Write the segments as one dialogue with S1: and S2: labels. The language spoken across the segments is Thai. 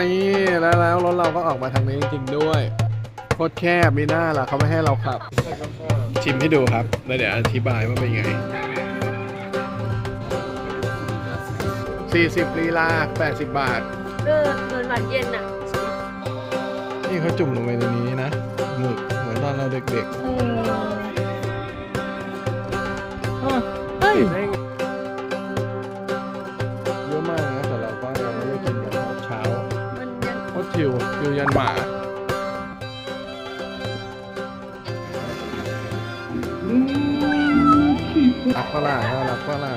S1: นี่แล้วแล้วรถเราก็ออกมาทางนี้จริงๆด้วยโคตรแคบมีหน้าล่ะเขาไม่ให้เราขับ ชิมให้ดูครับ แล้วเดี๋ยวอธิบายว่าเป็นไง 40ลีลา80 บาท
S2: เออเงินหวานเย็นอะ
S1: นี่เขาจุ่มลงไปในนี้นะหมึกเหมือนตอนเราเด็ก
S2: เออ
S1: ๆอ้อ
S2: เฮ้ย
S1: กินได้ ชิวชิวยันหมารักปะล่ะน่ารักปะล่ะ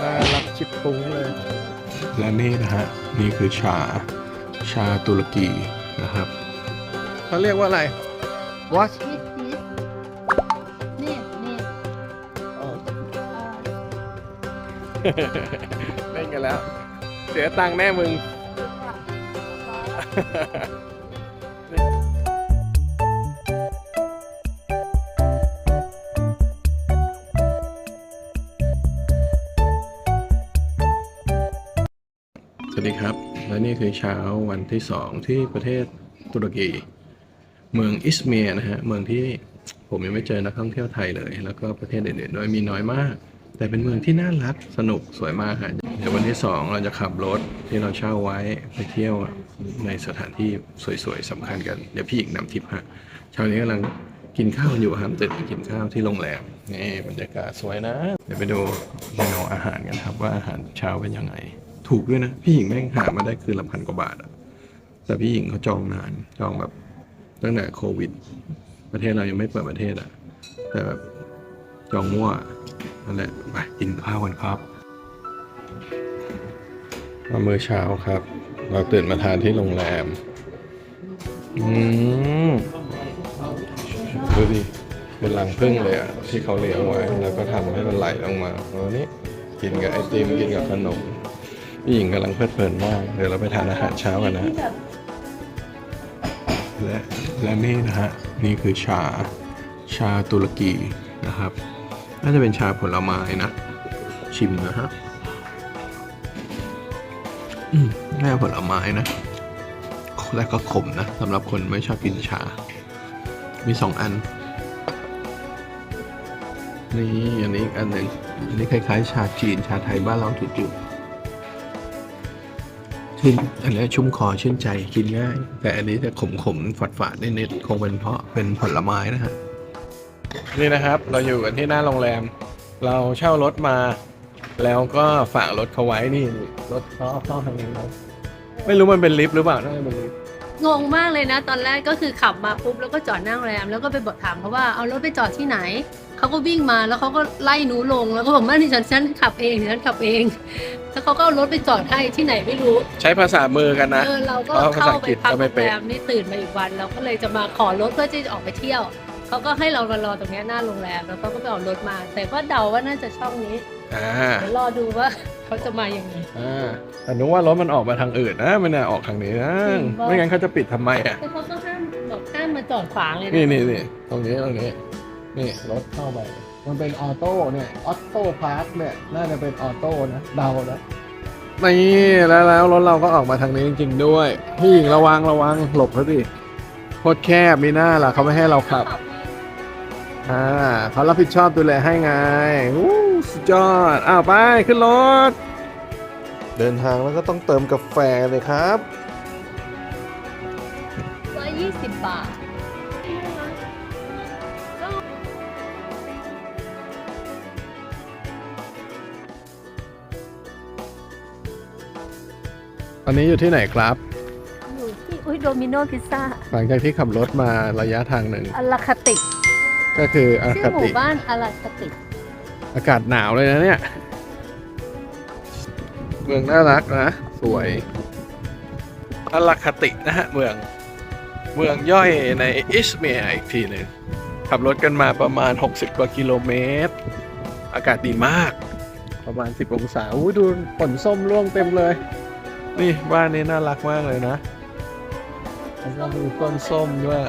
S1: น่ารักชิบปุ้งเลย และนี่นะฮะ นี่คือชา ชาตุรกีนะครับ เขาเรียกว่าอะไร What
S2: พีชพีชนี่นี่เออ
S1: เล่นกันแล้ว เสียตังค์แน่มึง สวัสดีครับ และนี่คือเช้าวันที่สองที่ประเทศตุรกี เมืองอิสเมียนะฮะ เมืองที่ผมยังไม่เจอนักท่องเที่ยวไทยเลย แล้วก็ประเทศอื่นๆด้วยมีน้อยมาก แต่เป็นเมืองที่น่ารักสนุกสวยมากฮะเดี๋ยววันที่สองเราจะขับรถที่เราเช่าไว้ไปเที่ยวในสถานที่สวยๆสำคัญกัน เดี๋ยวพี่อีกนำทิปฮะเช้านี้กำลังกินข้าวอยู่ครับตื่นมากินข้าวที่โรงแรมนี่บรรยากาศสวยนะ เดี๋ยวไปดูเมนูอาหารกันครับ ว่าอาหารเช้าเป็นยังไง ถูกด้วยนะ พี่หญิงแม่งหามาได้คืนละพันกว่าบาทอะแต่พี่หญิงเขาจองนานจองแบบตั้งแต่โควิด ประเทศเรายังไม่เปิดประเทศอะแต่แบบ จองมั่วนั่นแหละไปกินข้าวกันครับมามื้อเช้าครับ เราตื่นมาทานที่โรงแรม อืมดูดิเป็นรังผึ้งเลยอะที่เขาเลี้ยงไว้ แล้วก็ทำให้มันไหลลงมาแล้วนี่กินกับไอติมกินกับขนมพี่หญิงกำลังเพลิดเพลินมากเดี๋ยวเราไปทานอาหารเช้ากันนะ
S2: และ
S1: และนี่นะฮะ นี่คือชาชาตุรกีนะครับ น่าจะเป็นชาผลไม้นะ ชิมนะฮะอืมน่าจะผลไม้นะ และก็ขมนะสำหรับคนไม่ชอบกินชา มีสองอัน นี่อันนี้อีกอันหนึ่งอันนี้คล้ายๆ ชาจีนชาไทยบ้านเราจุดๆชื่นอันนี้ชุ่มคอชื่นใจกินง่าย แต่อันนี้จะขมๆฝาดๆนิดๆคงเป็นเพราะเป็นผลไม้นะฮะ นี่นะครับ เราอยู่กันที่หน้าโรงแรม เราเช่ารถมา แล้วก็ฝากรถเขาไว้นี่รถเขาเอาเข้าทางนี้นะไม่รู้มันเป็นลิฟต์หรือเปล่าน่าจะเป็นลิฟต์
S2: งงมากเลยนะ ตอนแรกก็คือขับมาปุ๊บแล้วก็จอดหนั่งโรงแรมแล้วก็ไปบอกถามเขาว่าเอารถไปจอดที่ไหนเขาก็วิ่งมาแล้วเขาก็ไล่หนูลงแล้วก็บอกไม่ดิฉันฉันขับเองดิฉันขับเองแล้วเขาก็เอารถไปจอดให้ที่ไหนไม่รู้
S1: ใช้ภาษามือกันนะ
S2: เออเราก็
S1: เพราะภา
S2: เข้า
S1: ษาอัง
S2: ไป
S1: กฤษ
S2: พัก
S1: ก็
S2: โร
S1: ไม่
S2: ง
S1: เป็น
S2: แรมนี่ตื่นมาอีกวัน เราก็เลยจะมาขอรถเพื่อที่จะออกไปเที่ยว เขาก็ให้เรามารอตรงเนี้ยหน้าโรงแรมแล้วเขาก็ไปเอารถมา แต่ก็เดาว่าน่าจะช่องนี้
S1: อ่า
S2: เดี๋ยวรอดูว่าเขาจะมาอย่างไง
S1: อ่าแต่นึกว่ารถมันออกมาทางอื่นนะไม่น่าออกทางนี้นะ
S2: จริงปะ
S1: ไม่งั้นเขาจะปิดทำไมอะ
S2: แต่เขาก็ห้ามบอกห้ามมาจอดขวางเลยนะ
S1: นี่นี่นี่ตรงนี้ตรงนี้ นี่รถเข้าไปมันเป็นออโต้เนี่ยออโต้พาร์คเนี่ยน่าจะเป็นออโต้นะเดานะนี่แล้วแล้วรถเราก็ออกมาทางนี้จริง ๆ ด้วยพี่หญิงระวังระวังหลบเขาดิโคตรแคบมีหน้าล่ะเขาไม่ให้เราขับ อ่าเขารับผิดชอบดูแลให้ไงอู้สุดยอดอ้าวไปขึ้นรถ เดินทางแล้วก็ต้องเติมกาแฟเลยครับ
S2: ร้อยยี่สิบบาท
S1: ตอนนี้อยู่ที่ไหนครับ
S2: อยู่ที่ อุ้ยโดมิโนพิซซ่า
S1: หลังจากที่ขับรถมาระยะทางหนึ่ง
S2: อลาคาติ
S1: ก็คืออา
S2: ชื่
S1: คา
S2: อหมู่
S1: ติ
S2: บ้านอลาคาติ
S1: อากาศหนาวเลยนะเนี่ย เมืองน่ารักนะ สวยอาราคาตินะฮะ เมือง เมืองย่อยในอิสเมียร์อีกทีหนึ่งขับรถกันมาประมาณ 60 กว่ากิโลเมตร อากาศดีมาก ประมาณ 10 องศาอู้ดูผลส้มร่วงเต็มเลย นี่บ้านนี้น่ารักมากเลยนะแล้วก็มีต้นส้มด้วย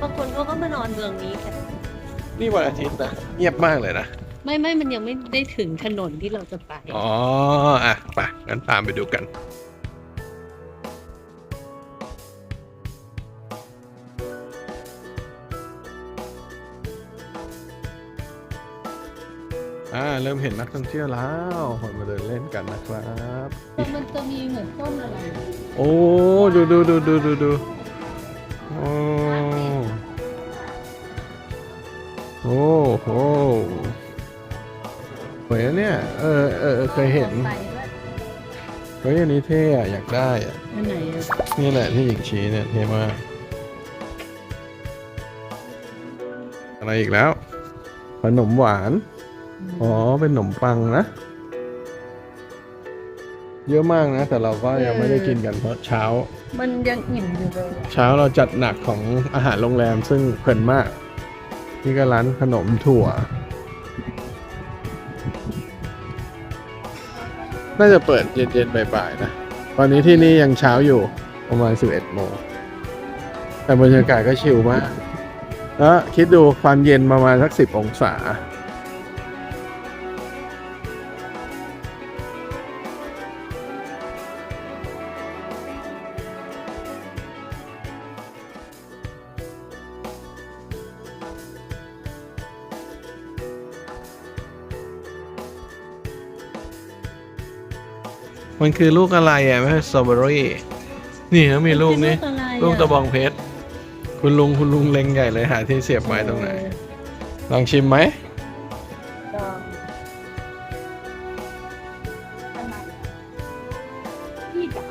S2: บางคนเขาก็มานอนเมืองนี้กัน
S1: นี่วันอาทิตย์นะเงียบมากเลยนะ
S2: ไม่ไม่มันยังไม่ได้ถึงถนนที่เราจะไป
S1: อ๋ออะไปงั้นตามไปดูกัน อ่า เริ่มเห็นนักท่องเที่ยวแล้วคนมาเดินเล่นกันนะครับ
S2: มันจะมีเหมือนต้นอะไร
S1: โอ้ ดูดูดูดูดูดูโอ้ โอ้โหสวยนะเนี่ย เออเออเออเคยเห็น
S2: ไปด้วย
S1: เฮ้ยอันนี้เท่อะอยากได้อะ
S2: อันไหนอะ
S1: นี่แหละที่หญิงชี้เนี่ยเท่มากอะไรอีกแล้ว ขนมหวาน อ๋อ เป็นขนมปังนะ เยอะมากนะ แต่เราก็ยังไม่ได้กินกันเพราะเช้า
S2: มันยังอิ่มอยู่เลยอะ
S1: เช้าเราจัดหนักของอาหารโรงแรมซึ่งเพลินมาก นี่ก็ร้านขนมถั่ว น่าจะเปิดเย็นๆบ่ายๆนะ ตอนนี้ที่นี่ยังเช้าอยู่ประมาณ 11โมง แต่บรรยากาศก็ชิลมาก แล้วคิดดูความเย็นประมาณสัก 10 องศา มันคือลูกอะไรอะไม่ใช่สตรอเบอรี่นี่เขามีลูกนี้
S2: เป็อะไรอ
S1: ลูกตะบองเพชรคุณลุงคุณลุงเล็งใหญ่เลยหาที่เสียบไม้ตรงไหนลองชิมไหม
S2: ลองพี่จ๋า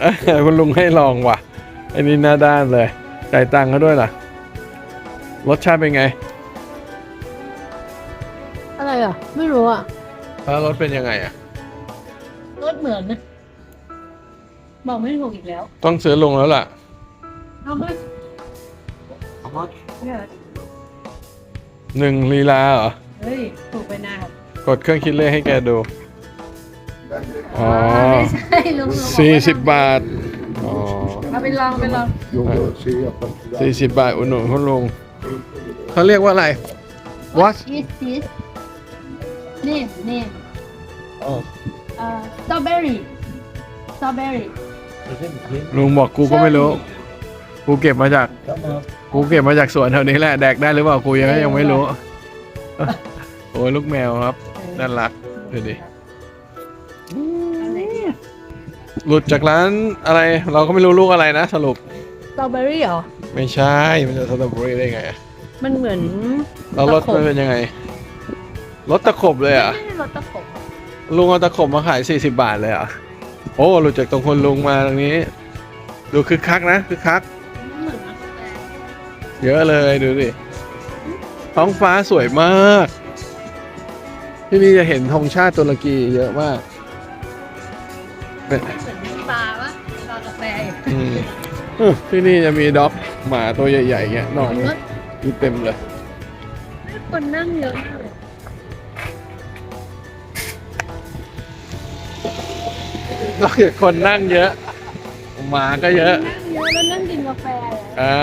S1: เอ้ยคุณลุงให้ลองว่ะ อันนี้หน้าด้านเลย จ่ายตังค์เขาด้วยล่ะ รสชาติเป็นไง แล้วรสเป็นยังไงอะ
S2: รสเหมือนนะบอกไม่ถูกอีกแล้ว
S1: ต้องซื้อลุงแล้วล่ะ
S2: เอามาเนี่ย
S1: หนึ่งลีลาเหรอ
S2: เฮ้ย ถูกไปนะครับ
S1: กดเครื่องคิดเลขให้แกดู อ๋อ
S2: ไม่ใช่ลุง
S1: สี่สิบบาท อ๋อ
S2: เอาไปลองไปลอง
S1: สี่สิบบาทอุดหนุนคุณลุงเขาเรียกว่าอะไร What
S2: is this name name
S1: อ๋อ
S2: เอ่อ strawberry strawberry
S1: ลุงบอกกูก็ไม่รู้ กูเก็บมาจากกูเก็บมาจากสวนแถวนี้แหละแดกได้หรือเปล่ากูยังยังไม่รู้ โอ้ยลูกแมวครับน่ารักดูดิ
S2: อะไรเนี่ย
S1: หลุดจากร้านอะไร เราก็ไม่รู้ลูกอะไรนะสรุป
S2: strawberry เหรอ
S1: ไม่ใช่มันจะสตรอเบอรี่ได้ไงอะ
S2: มันเหมือน
S1: แล้วรส
S2: ตะขบ
S1: มันเป็นยังไงรสตะขบเลยเหรอะ
S2: ไม่ใช่รสตะขบอะ
S1: ลุงเอาตะขบมาขาย40บาทเลยเหรอะ โอ้หลุดจากตรงคนลุงมาตรงนี้ ดูคึกคักนะคึกคัก
S2: เหมือนกาแฟ
S1: เยอะเลยดูดิท้องฟ้าสวยมาก ที่นี่จะเห็นธงชาติตุรกีเยอะมากเป็น
S2: เหมือนมีปลาปะปลากาแฟอยู่
S1: อืมเออที่นี่จะมีด็อกหมาตัวใหญ่ๆเงี้ยนอน
S2: รถ
S1: อยู่เต็มเลย
S2: คนนั่งเยอะมากเลย
S1: นอกจากคนนั่งเยอะหมาก็เยอะ
S2: นั่งเยอะแล้วนั่งกินกาแฟเลย
S1: อ่า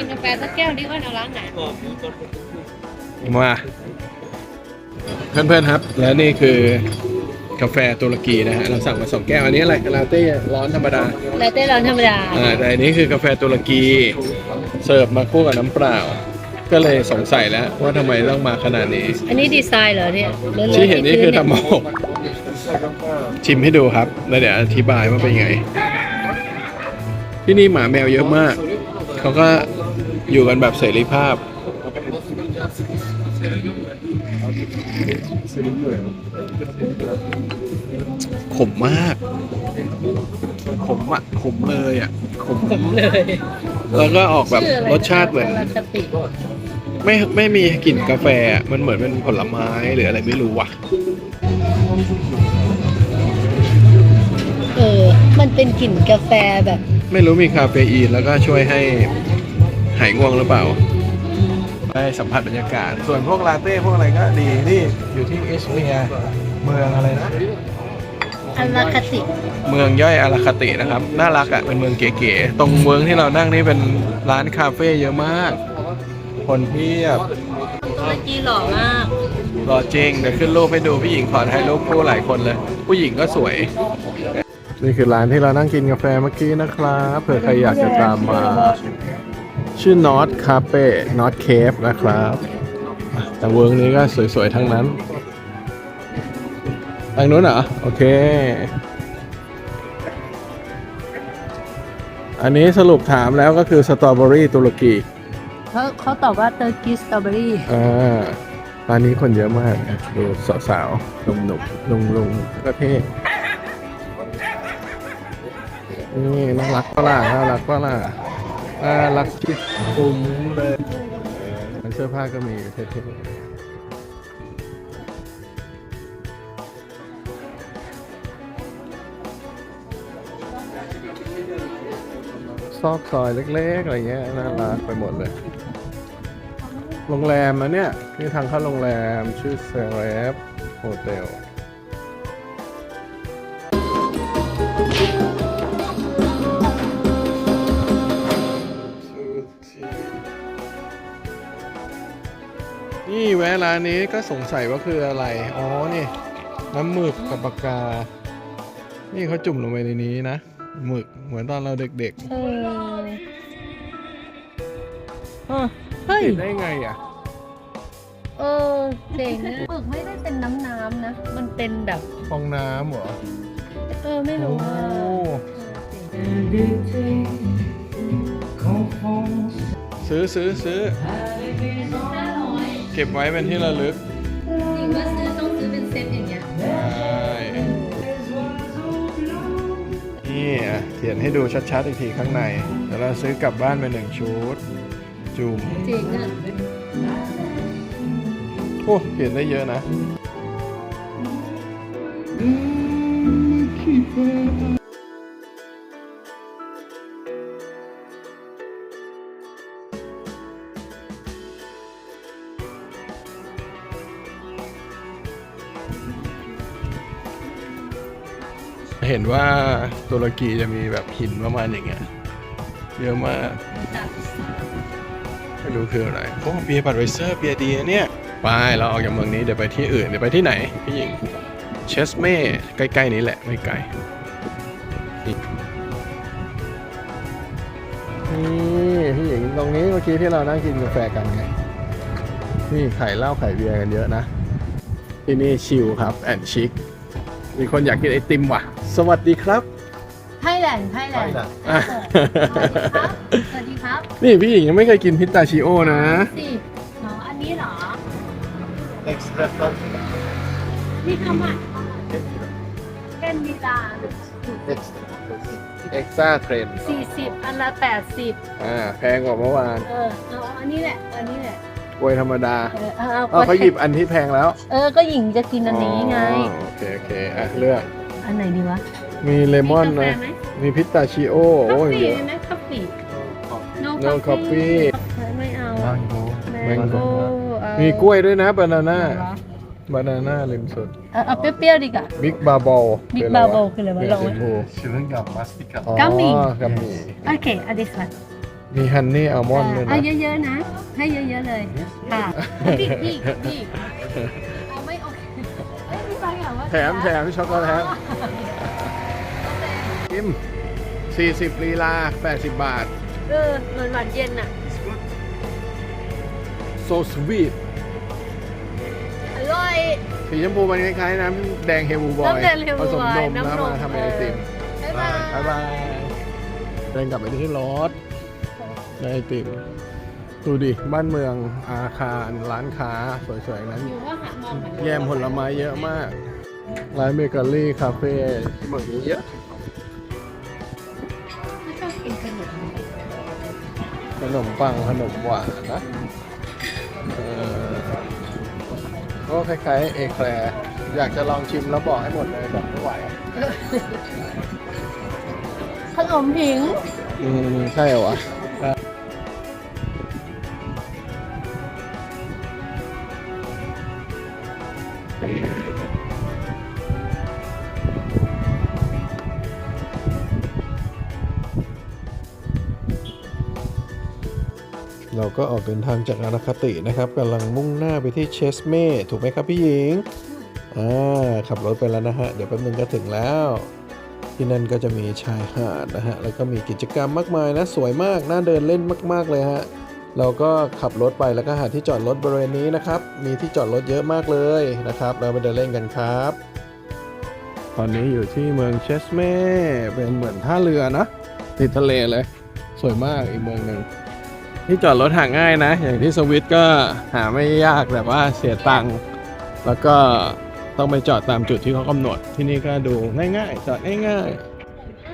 S2: กินกาแฟสักแก้วดิว่าเอาร้านไหน
S1: มาเพื่อนๆครับ และนี่คือกาแฟตุรกีนะฮะเราสั่งมาสองแก้วอันนี้อะไรลาเต้ร้อนธรรมดา
S2: ลาเต้ร้อนธรรมดา
S1: อ่าแต่อันนี้คือกาแฟตุรกีเสิร์ฟมาคู่กับน้ำเปล่า ก็เลยสงสัยแล้วว่าทำไมต้องมาขนาดนี้
S2: อันนี้ดีไซน์เหรอเนี่ยหรือ
S1: ที่เห็นนี่คือทำมาหก ชิมให้ดูครับ แล้วเดี๋ยวอธิบายว่าเป็นไง ที่นี่หมาแมวเยอะมาก เขาก็อยู่กันแบบเสรีภาพ ขมมาก ขมอะ ขมเลยอะ ขม
S2: ผมเลย
S1: แล้วก็ออกแบบรสชาติเหมือน
S2: ลาคติ
S1: ไม่ไม่มีกลิ่นกาแฟอะมันเหมือนเป็นผลไม้หรืออะไรไม่รู้ว่ะ
S2: เป็นกลิ่นกาแฟแบบ
S1: ไม่รู้มีคาเฟอีนแล้วก็ช่วยให้หายง่วงหรือเปล่า ได้สัมผัสบรรยากาศ ส่วนพวกลาเต้พวกอะไรก็ดีนี่อยู่ที่อิสเมียร์เมืองอะไรนะ
S2: อัลลาคติ
S1: เมืองย่อยอาราคตินะครับ น่ารักอะเป็นเมืองเก๋ๆตรงเมืองที่เรานั่งนี่เป็นร้านคาเฟ่เยอะมาก คนเพียบ
S2: เมื่อกี้หล่อมาก
S1: รอจริงเดี๋ยวขึ้นรูปให้ดูพี่หญิงขอถ่ายรูปคู่หลายคนเลย ผู้หญิงก็สวย นี่คือร้านที่เรานั่งกินกาแฟเมื่อกี้นะครับเผื่อใครอยากจะตามมา ชื่อ North Cafe North Cave นะครับ แต่เวิร์กนี้ก็สวยๆทั้งนั้นทางนู้นเหรอ โอเค อันนี้สรุปถามแล้วก็คือสตรอเบอรี่ตุรกี
S2: เขาเขาตอบว่าเตอร์กิสสตรอเบอรี่
S1: อ่าร้านนี้คนเยอะมากนะดูสาวๆหนุ่มๆลุงลุงๆก็เท่ นี่น่ารักปะล่ะน่ารักปะล่ะน่ารักชิดคุ้มเลยเสื้อผ้าก็มีเท่ๆซอกซอยเล็ก ๆ อะไรเงี้ยน่ารักไปหมดเลย โรงแรมนะเนี่ย นี่ทางเข้าโรงแรมชื่อเซเลบโฮเทล วะร้านนี้ก็สงสัยว่าคืออะไร อ๋อ นี่ น้ำหมึกกับปากกา นี่เขาจุ่มลงไปในนี้นะ หมึกเหมือนตอนเราเด็ก
S2: เอออะเฮ้
S1: ๆ
S2: ย
S1: ติดได้ไงอะ
S2: เออเจ๋งนะหมึกไม่ได้เป็นน้ำน้ำๆนะ มันเป็นแบบ
S1: ฟองน้ำเหรอ
S2: เออไม่
S1: โอ้
S2: รู้ว่าเออเจ๋ง
S1: ซื้อซื้อซื้อ เก็บไว้เป็นที่ระลึก
S2: จริงว่าซื้อต้องซื้อเป็นเซตอย่างเงี้ย
S1: ได้นี่อะเขียนให้ดูชัดๆอีกทีข้างในเดี๋ยวเราซื้อกลับบ้านไปหนึ่งชุด จุ่ม
S2: เจ๋งอะ
S1: โอ้เขียนได้เยอะนะเห็นว่าตุรกีจะมีแบบหินประมาณอย่างเงี้ยเยอะมากไม่รู้คืออะไรโอ้เบียร์บัตไวเซอร์เบียร์ดีเนี่ย ไปเราออกจากเมืองนี้เดี๋ยวไปที่อื่นเดี๋ยวไปที่ไหนพี่หญิงเชสเม่ใกล้ๆนี้แหละไม่ไกลนี่นี่พี่หญิงตรงนี้เมื่อกี้ที่เรานั่งกินกาแฟกันไงนี่ไข่เหล้าไข่เบียร์กันเยอะนะที่นี่ชิลครับแอนชิค มีคนอยากกินไอติมว่ะ สวัสดีครับ
S2: ไทยแลนด์ไทยแลนด์
S1: อะ
S2: สวัสดีครับ
S1: นี่พี่หญิงยังไม่เคยกินพิสตาชิโอนะ
S2: สิเหรออันนี้เหรอ
S3: Extra fun.
S2: นี่ทำอะเป็นมีลา
S3: Extra.
S1: เอ็กซ่าเทรน
S2: สี่สิบอันละแปดสิบ
S1: อ่าแพงกว่าเมื่อวาน
S2: เออเอาอันนี้แหละ อันนี้แหละ
S1: กล้วยธรรมดา
S2: เออเอา
S1: อ๋อเขาหยิบอันที่แพงแล้ว
S2: เออก็หญิงจะกินอันนี้ไง
S1: อ๋อโอเคโอเคอะเลือก
S2: อันไหนดีวะ
S1: มีเลมอน
S2: กาแฟ
S1: นะ
S2: ไหม
S1: มีพิสตาชิโอ
S2: คอ
S1: โอ้
S2: ฟ
S1: ย
S2: ฟี่
S1: เยอะ
S2: ไหมคอฟฟี่ no
S1: No coffee
S2: ไม่เอา
S3: Mango.
S2: แมงโก้
S1: มีกล้วยด้วยนะบานาน่าบานาน่าริมสุด
S2: เอาเอาเปรี้ยวๆดีกว่า
S1: บิ๊กบาบอล
S2: Big Bubble คืออะไรวะลองไหม
S3: Chewing gum, mastica.
S1: อ๋อ
S2: กัมมี่
S1: กัมมี่
S2: โอเคอันนี้ค่ะ
S1: มีฮันนี่อัลมอนด์ด้วย
S2: เอา
S1: นะ
S2: เยอะๆนะ ให้เยอะๆเลย ค่ะพี่พี่พี่เอาไม่โอเคเอ้ยพี่ฟังอย่างว่า
S1: แถมแถมช็อกโกแลตกิม40ลีลา 80 บาท
S2: เออเหมือนหวานเย็นอะ
S1: so sweet
S2: อร่อย
S1: สีชมพูมันคล้ายๆน้ำแดงเฮลบูบอย
S2: น้ำแดง Hellboy
S1: ผสมนม
S2: น้ำ
S1: แล้ว
S2: นม
S1: มาทำเป็นไอติม
S2: บ๊ายบาย
S1: บ๊ายบายเดินกลับไปที่รถ ได้ไอติมดูดิ บ้านเมืองอาคารร้านค้าสวยๆ นั้น
S2: อยู่ว่าหามองเหมือน
S1: แยมผลไม้เยอะมาก ร้านเบเกอรี่คาเฟ่ที่เมืองนี้เยอะ
S2: ไม่ชอบกินขนม
S1: ขนมปังขนมหวานนะเออก็คล้ายๆ เอแคลร์อยากจะลองชิมแล้วบอกให้หมดเลยแบบไม่ไหว
S2: ขนมผิง
S1: อืม ใช่เหรอ ก็ออกเดินทางจากอาราคตินะครับกำลังมุ่งหน้าไปที่เชสเม่ถูกไหมครับพี่หญิงอ่าขับรถไปแล้วนะฮะ เดี๋ยวแป๊บนึงก็ถึงแล้ว ที่นั่นก็จะมีชายหาดนะฮะ แล้วก็มีกิจกรรมมากมายนะ สวยมาก น่าเดินเล่นมาก ๆ เลยฮะ เราก็ขับรถไปแล้วก็หาที่จอดรถบริเวณนี้นะครับ มีที่จอดรถเยอะมากเลยนะครับ เราไปเดินเล่นกันครับ ตอนนี้อยู่ที่เมืองเชสเม่เป็นเหมือนท่าเรือนะติดทะเลเลย สวยมากอีกเมืองหนึ่ง ที่จอดรถหาง่ายนะ อย่างที่สวิตก็หาไม่ยากแต่ว่าเสียตังค์แล้วก็ต้องไปจอดตามจุดที่เขากำหนดที่นี่ก็ดูง่ายๆจอดง่าย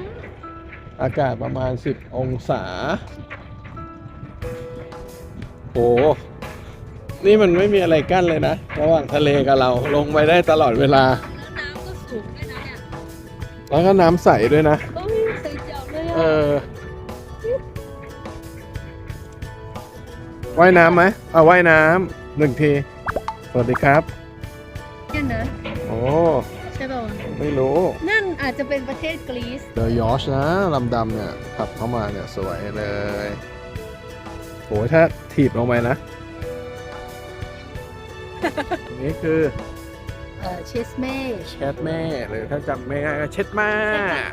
S1: ๆ อากาศประมาณ 10 องศาโอ้นี่มันไม่มีอะไรกั้นเลยนะระหว่างทะเลกับเราลงไปได้ตลอดเวลา
S2: แล้วน้ำก็สูงด้วยนะ
S1: แล้วก็น้ำใสด้วยนะ
S2: เออ
S1: ว่ายน้ำไหมเอาว่ายน้ำหนึ่งที สวัสดีครับ
S2: เนี่ยนะ
S1: โอ้
S2: ใช่ป่าว
S1: ไม่รู้
S2: นั่นอาจจะเป็นประเทศกรีซ
S1: เดอะยอชนะลำดำเนี่ย ขับเข้ามาเนี่ย สวยเลยโอ้ยถ้าถีบลงไปนะ นี่คือ
S2: เอ่อเชสเม่
S1: เช็ดแม่หรือถ้าจำไม่ง่ายก็เช็ดแม่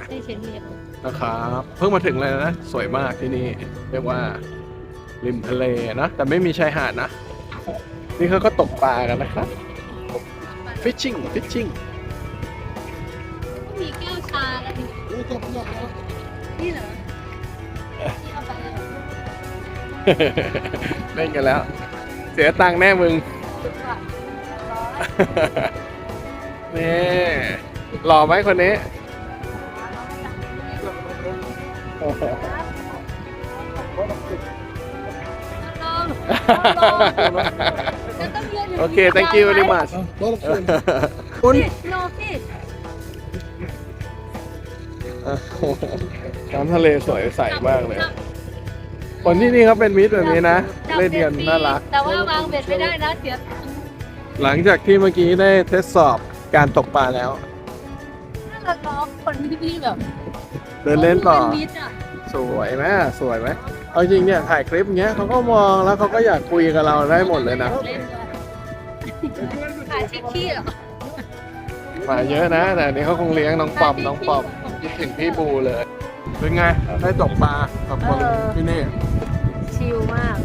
S2: ใช่เชสเม่
S1: นะครับ เพิ่งมาถึงเลยนะ สวยมากที่นี่ เรียกว่า ริมทะเลนะ แต่ไม่มีชายหาดนะ นี่เขาก็ตกปลากันนะครับฟิชชิ่งฟิชชิ่ง
S2: มีแก้วชาแล้วนี่นี่เหรอที่เอาไปเลย
S1: เล่นกันแล้ว เสียตังค์แน่มึง
S2: สิบบาทร้อย
S1: นี่หล่อไหมคนนี้
S2: ลองจะต้องยืนยู่
S1: โอเค thank you very much คุณ
S2: นี่โลพี่
S1: น้ำทะเลสวยใสมากเลย คนที่นี่เขาเป็นมิตรแบบนี้นะ
S2: จับ
S1: เล่นเดียน
S2: บ็ดฟ
S1: น่ารัก
S2: แต่ว่าวางเบ็ดไม่ได้นะเสีย
S1: หลังจากที่เมื่อกี้ได้ทดสอบการตกปลาแล้ว
S2: ถ้าเราล้อคนที่พี่แบบ
S1: เดินเล่นต่อ
S2: ขาดูป็มิตระ
S1: สวยไหมสวยไหม เอาจริงเนี่ยถ่ายคลิปเงี้ยเขาก็มองแล้วเขาก็อยากคุยกับเราได้หมดเลยนะ
S2: เล่นด้วยขายชิคกี้เหรอ
S1: มาเยอะนะแต่อันนี้เขาคงเลี้ยงน้องปอมน้องปอมคิดถึงพี่บูเลยเป็นไงได้ตกปลากับคนที่นี่
S2: ชิลมาก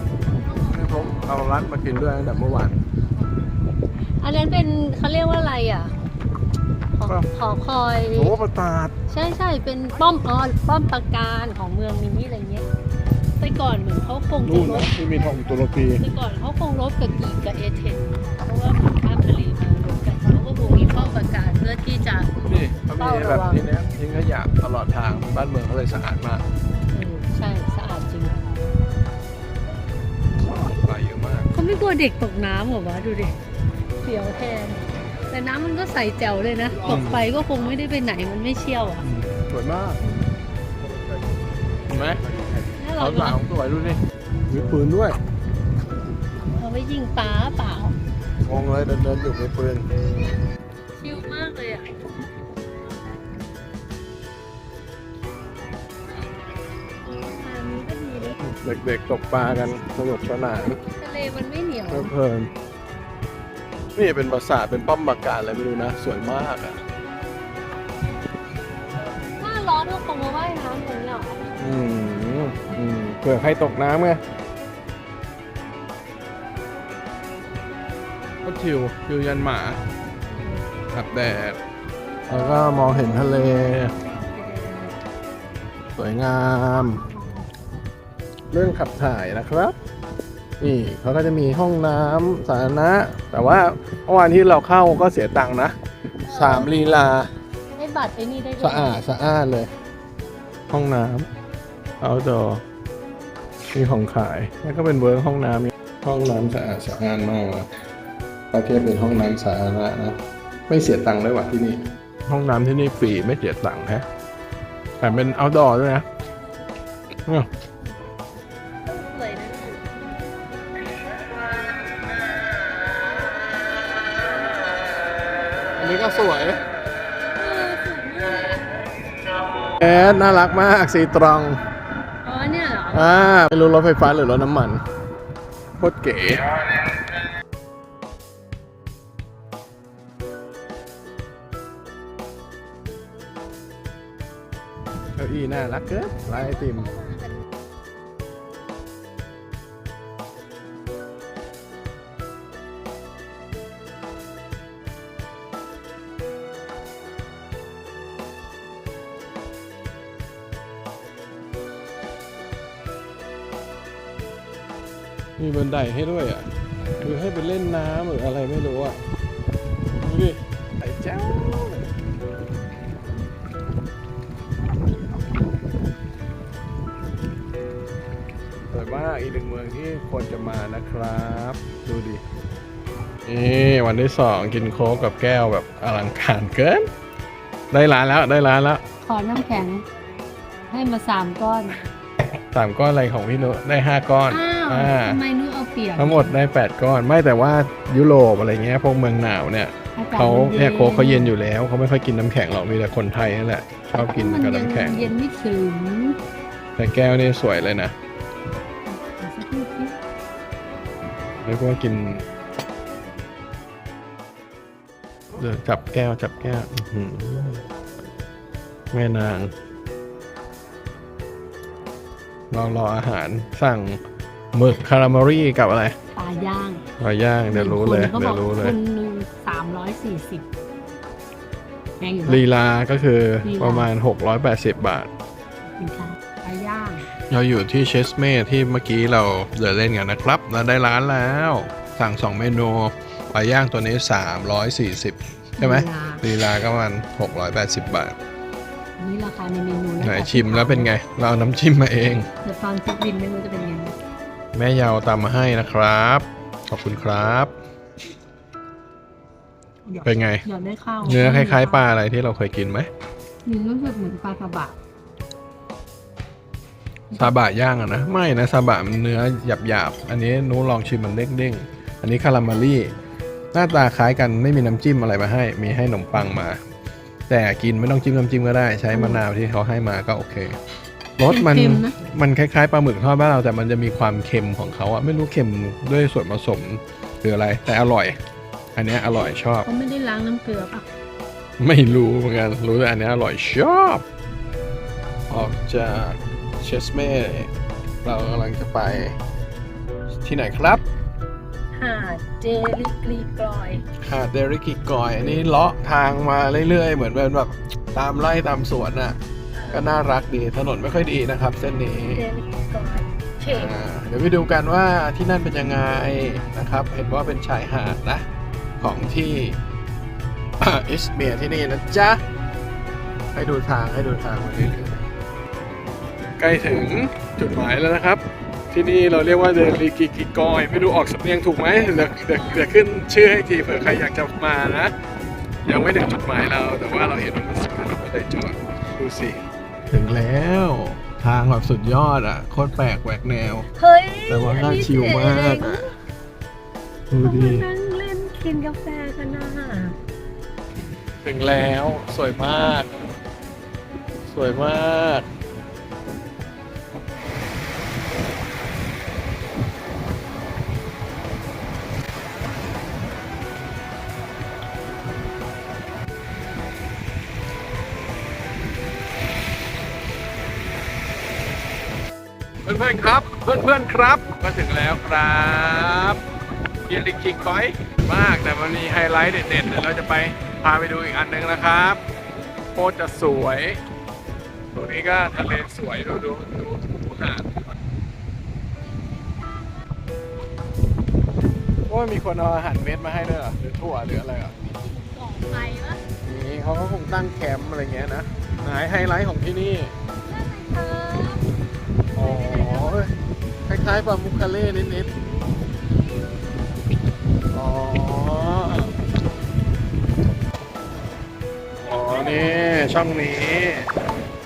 S1: นี่ผมเอารัดมากินด้วยตั้งแต่เมื่อวาน
S2: อันนั้นเป็นเขาเรียกว่าอะไรอะหอ
S1: ครับ
S2: หอคอย
S1: โอ้ประตาด
S2: ใช่ใช่เป็นป้อมอ๋อป้อมปราการของเมืองนี้อะไรเงี้ย แต่ก่อนเหมือนเขาคงจะ
S1: นู่น
S2: ล
S1: นะ
S2: บ
S1: ที่มีทองตุรกี
S2: แต่ก่อนเขาคงลบกับกีกกับเอเธนเพราะว่ามันข้ามทะเลมาลบกันเขาก็คงมีป้อมปราการเพื่อที่จะ
S1: นี่เขามีแบบนี้นะทิ้งขยะตลอดทางบ้านเมืองเขาเลยสะอาดมาก
S2: เออใช่สะอาดจริง
S1: ปลาเยอะมาก
S2: เขาไม่กลัวเด็กตกน้ำเหรอวะดูดิเสียวแทน แต่น้ำมันก็ใสแจ๋วเลยนะตกไปก็คงไม่ได้ไปไหนมันไม่เชี่ยวอะ
S1: สวยมากเห็นไหม
S2: น่ารั
S1: เขา
S2: ก
S1: สา
S2: เนาะ
S1: วสวยดูดิมีปืนด้วย
S2: เอาไว้ยิงปลาเปล่าง
S1: งเลยเดินเดินๆอยู่มีปืน
S2: ชิลมากเลยอะอันนี้ก็ดีนะ
S1: เด็กๆตกปลากันสนุกสนาน
S2: ทะเลมันไม่เหนียว
S1: เพลินๆนี่เป็นปราสาทเป็นป้อมปราการอะไรไม่รู้นะ สวยมากอะ
S2: หน้าร้อนก็คงมาว่ายน้ำตรงนี้หรอ
S1: อืมอืมเผื่อใครตกน้ำไงก็ทิวทิวยันหมาอาบแดดแล้วก็มองเห็นทะเล สวยงาม เรื่องขับถ่ายนะครับ นี่เขาก็จะมีห้องน้ำสาธารณะ แต่ว่าเมื่อวานที่เราเข้าก็เสียตังค์นะสามลีลา
S2: ให้บัตรไอ้นี่ได้ด้วย
S1: สะอาดสะอาดเลย ห้องน้ำ เอาดอมีของขาย แล้วก็เป็นเวิร์กห้องน้ำห้องน้ำสะอาดสะอาดมากนะถ้าเทียบเป็นห้องน้ำสาธารณะนะ ไม่เสียตังค์ด้วยว่ะที่นี่ ห้องน้ำที่นี่ฟรีไม่เสียตังค์ฮะแต่เป็นเอาดอด้วยนะเนี่ย
S2: สวยนะ
S1: อันนี้ก็สวย
S2: เออสวยมาก
S1: แอดน่ารักมากสีตรอง
S2: อ๋ อ่า
S1: ไม่รู้รถไฟฟ้าหรือรถน้ำมันโคตรเก๋เก้าอี้น่ารักเกินลายไอติม นไดให้ด้วยอะคือให้ไปเล่นน้ำหรืออะไรไม่รู้อะดูดิไอ้เจ้าสวยมากอีกหนึ่งเมืองที่ควรจะมานะครับ ดูดินี่วันที่สองกินโค้กกับแก้วแบบอลังการเกิน ได้ร้านแล้วได้ร้านแล้ว
S2: ขอน้ำแข็ง ให้มาสามก้อน
S1: สามก้อนอะไรของพี่นุได้ห้าก้อน
S2: อ้าว
S1: อ่า
S2: ทำไมนุ้ย เอาเปรียบ
S1: ทั้งหมดได้แปดก้อนไม่แต่ว่ายุโรปอะไรเงี้ยพวกเมืองหนาวเนี่ย
S2: อากาศ
S1: เขา
S2: มั
S1: เนี่ยโค้กเขาเย็นอยู่แล้วเขาไม่ค่อยกินน้ำแข็งหรอกมีแต่คนไทยนั่นแหละชอบกิน
S2: มั
S1: กับ
S2: ยัง
S1: น้ำแข็ง
S2: เย็นไม่ถึง
S1: แต่แก้วนี่สวยเลยนะ
S2: เดี๋ยวสักครู่สิ
S1: เรียกว่ากินเดี๋ยวจับแก้วจับแก้วอื้อหือแม่นางลองรออาหารสั่ง หมึกคาราเมอรี่กับอะไร
S2: ปลาย่าง
S1: ปลาย่างเดี๋ยวรู้เลย
S2: เขาบ
S1: เดี๋
S2: อยก
S1: วรู้เลย
S2: คนหนึ่งสามร้อยสี่สิบแพงอยู่
S1: ลี
S2: นะ
S1: ลาก็คือ
S2: ลีลา
S1: ประมาณ 680 บาท
S2: สินค้าปลาย่าง
S1: เราอยู่ที่เชสเม่ที่เมื่อกี้เราเดินเล่นกันนะครับเราได้ร้านแล้ว สั่ง2เมนูปลาย่างตัวนี้ 340 ใช่ไหม
S2: ลีลา
S1: ลีลาก็ประมัน680 บาท
S2: อันนี้ราคาในเมนู
S1: ไหนชิมแล้วเป็นไง เราเอาน้ำจิ้มมาเอง
S2: แต่ตอนเช็คบินไม่รู้จะเป็นยังไง
S1: แม่เยาวตามมาให้นะครับ ขอบคุณครับเป็นไง
S2: หยอดได้ข้าว
S1: เนื้อคล้าย ๆปลาอะไรที่เราเคยกินไหม
S2: มีรู้สึกเหมือนปลากระบะ
S1: ซาบะย่างอะนะ ไม่นะซาบะมันเนื้อหยาบๆอันนี้หนู้ลองชิมมันเด้งๆอันนี้คาราเมลลี่ หน้าตาคล้ายกันไม่มีน้ำจิ้มอะไรมาให้ มีให้ขนมปังมา แต่กินไม่ต้องจิ้มน้ำจิ้มก็ได้ใช้มะนาวที่เขาให้มาก็โอเค รสมัน
S2: เค็มๆนะ
S1: มันคล้ายๆปลาหมึกทอดบ้านเราแต่มันจะมีความเค็มของเขาอะไม่รู้เค็มด้วยส่วนผสมหรืออะไร แต่อร่อย อันเนี้ยอร่อยชอบ
S2: เขาไม่ได้ล้างน้ำเกลือป่ะ
S1: ไม่รู้เหมือนกัน รู้แต่อันเนี้ยอร่อยชอบ ออกจากเชสเม่เรากำลังจะไป ที่ไหนครับ
S2: หาดเจลิกรีกลอย
S1: หาดเดริกิกอยอันนี้เลาะทางมาเรื่อยๆ เหมือนเป็นแบบตามไร่ตามสวนน่ะ ก็น่ารักดีถนนไม่ค่อยดีนะครับ เส้นนี้
S2: เจลิกกลอยเชฟ
S1: อ่าเดี๋ยวไปดูกันว่าที่นั่นเป็นยังไงนะครับ เห็นว่าเป็นชายหาดนะ ของที่ อิสเมียร์ที่นี่นะจ๊ะ ให้ดูทางให้ดูทางมาเรื่อยๆใกล้ถึงจุดหมายแล้วนะครับ ที่นี่เราเรียกว่าเดลิกิกิกอยไม่รู้ออกสำเนียงถูกไหมเดี๋ยวเดี๋ยวเดี๋ยวขึ้นชื่อให้ทีเผื่อใครอยากจะมานะ ยังไม่ถึงจุดหมายเรา แต่ว่าเราเห็นว่ามันสวยเราก็เลยจอดดูสิ ถึงแล้ว ทางแบบสุดยอดอะโคตรแปลกแหวกแนว
S2: เฮ้ย
S1: แต่ว่าน่าชิลมากอะดู
S2: เขา
S1: ดิ
S2: มานั่งเล่นกินกาแฟกันนะ
S1: ถึงแล้ว สวยมาก สวยมาก เพื่อนๆครับมาถึงแล้วครับเกียริคิกคอยมากแต่มันมีไฮไลท์เด็ดๆเดี๋ยวเราจะไปพาไปดูอีกอันหนึงนะครับโคตรจะสวย ตรงนี้ก็ทะเลสวยดูดูดูดูหาดว่ามีคนเอาอาหารเม็ดมาให้ด้วยเหรอหรือถั่วหรืออะไรเหรอ
S2: กล่องไฟวะ
S1: นี่เขาก็คงตั้งแคมป์อะไรเงี้ยนะไหนไฮไลท์ของที่นี่ ล้ายๆปลามุคคาเล่นิดๆ อ๋อ อ๋อ นี่ ช่องนี้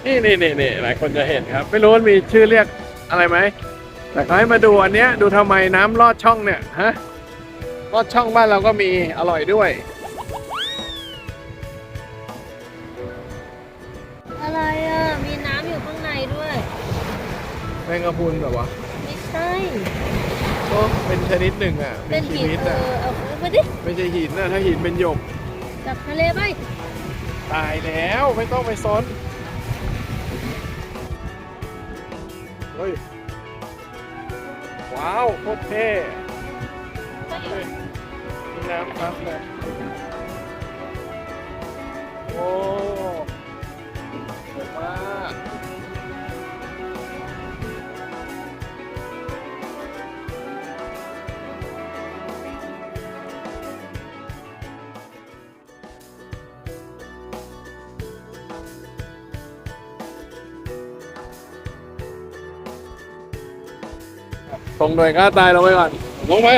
S1: นี่นี่นี่นี่หลายคนจะเห็นครับ ไม่รู้ว่ามีชื่อเรียกอะไรไหม แต่เขาให้มาดูอันเนี้ย ดูทำไมน้ำลอดช่องเนี่ย ฮะ ลอดช่องบ้านเราก็มีอร่อยด้วย
S2: อะไรอะ มีน้ำอยู่ข้างในด้วย
S1: แมงกะพรุนแบบว่า
S2: ไม่ใช่
S1: ก็เป็นชนิดหนึ่งอะ
S2: เป็น
S1: ชี
S2: หิน
S1: วิต
S2: เอ
S1: อะ
S2: อเอาขึ้นมาดิ
S1: ไม่ใช่หินนะถ้าหินเป็นหยก
S2: จับทะเลไป
S1: ตายแล้วไม่ต้องไปซนเฮ้ยว้าวโคตรเท่เฮ้ยมีน้ำครับเลยโอ้ ส่งหน่วยกล้าตายลงไปก่อนลงไป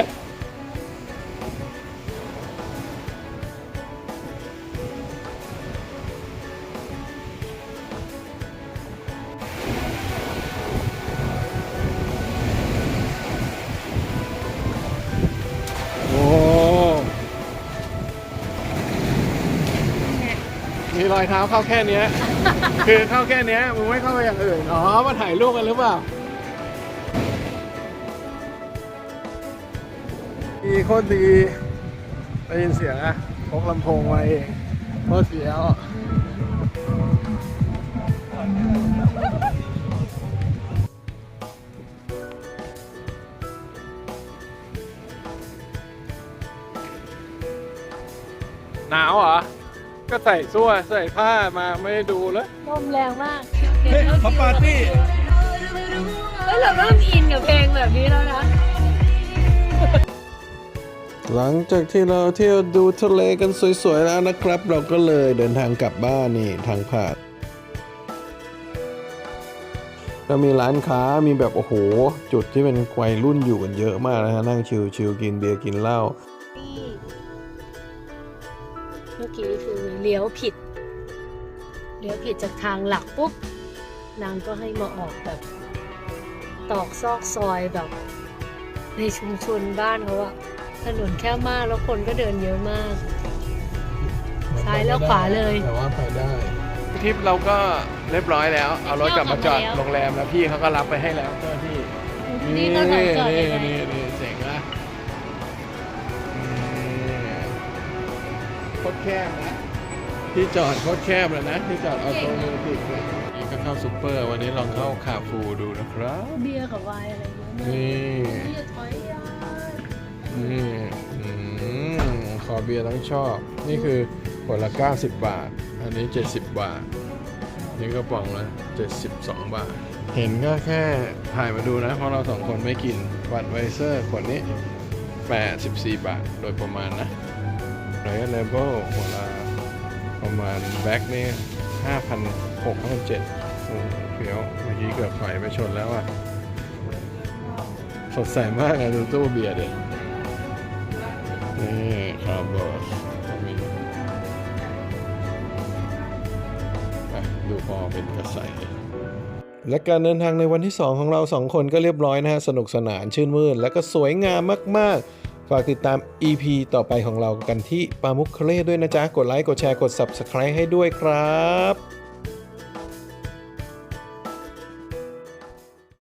S1: โอ้มีรอยเท้าเข้าแค่เนี้ย คือเข้าแค่เนี้ยมึงไม่เข้าไปอย่างอื่น อ๋อ มาถ่ายรูปกันหรือเปล่า ดีโคตรดีได้ยินเสียงอะพกลำโพงมาเองโคตรเสียวหนาวเหรอ ก็ใส่ซั่วใส่ผ้ามาไม่ได้ดูเลย
S2: ลมแรงมาก
S1: เฮ้ยเขาปาร์ตี้
S2: เฮ้ยเราเริ่มอินกับเพลงแบบนี้แล้วนะ
S1: หลังจากที่เราเที่ยวดูทะเลกันสวยๆแล้วนะครับ เราก็เลยเดินทางกลับบ้านนี่ทางผ่านก็มีร้านค้ามีแบบโอ้โห จุดที่เป็นวัยรุ่นอยู่กันเยอะมากนะฮะนั่งชิลๆกินเบียร์กินเหล้า
S2: เมื่อกี้คือเลี้ยวผิด เลี้ยวผิดจากทางหลักปุ๊บนางก็ให้มาออกแบบ ตอกซอกซอยแบบ ในชุมชนบ้านเขาอะ ถนนแคบมากแล้วคนก็เดินเยอะมาก ซ้ายแล้วขวาเลย
S1: แต่ว่าไปได้ ทริปเราก็เรียบร้อยแล้ว เอารถกลับมาจอด
S2: เที่ยวกลับมาแล้ว
S1: โรงแรมแล้วพี่เขาก็รับไปให้แล้วเจ้าหน้าที่
S2: นี่ก็ถอยจอด
S1: นี่
S2: ยังไง
S1: นี่นี่เจ๋งนะนี่โคตรแคบนะที่จอดโคตรแคบเลยนะ ที่จอดออโตเมติกเนี่ยนี่ก็เข้าซูเปอร์ วันนี้ลองเข้าคาฟูดูนะครับ
S2: เบียร์กับไวน์อะไรเงี้ย
S1: นี่
S2: นี่จะถอยยาว
S1: นี่อืมขอเบียร์ต้องชอบ นี่คือขวดละ 90 บาท อันนี้ 70 บาท นี่ก็ป๋องละ72 บาท เห็นก็แค่ถ่ายมาดูนะ เพราะเราสองคนไม่กินวัดไวเซอร์ขวดนี้ 84 บาท โดยประมาณนะรอยเลเบลขวดละประมาณแบ็กนี่5,600 5,700โอ้โหเฟี้ยวเมื่อกี้เกือบถอยไปชนแล้วอะสดใสมากอะดูตู้เบียร์เด็ คร์บอสมีอะดูพอเป็นกระใสและการเดินทางในวันที่ 2 ของเรา 2 คนก็เรียบร้อยนะฮะ สนุกสนานชื่นมื่น และก็สวยงามมาก ๆ ฝากติดตาม EP ต่อไปของเรากันที่ปามุกเคเล่ด้วยนะจ๊ะ กดไลค์ กดแชร์ กด Subscribe ให้ด้วยครับ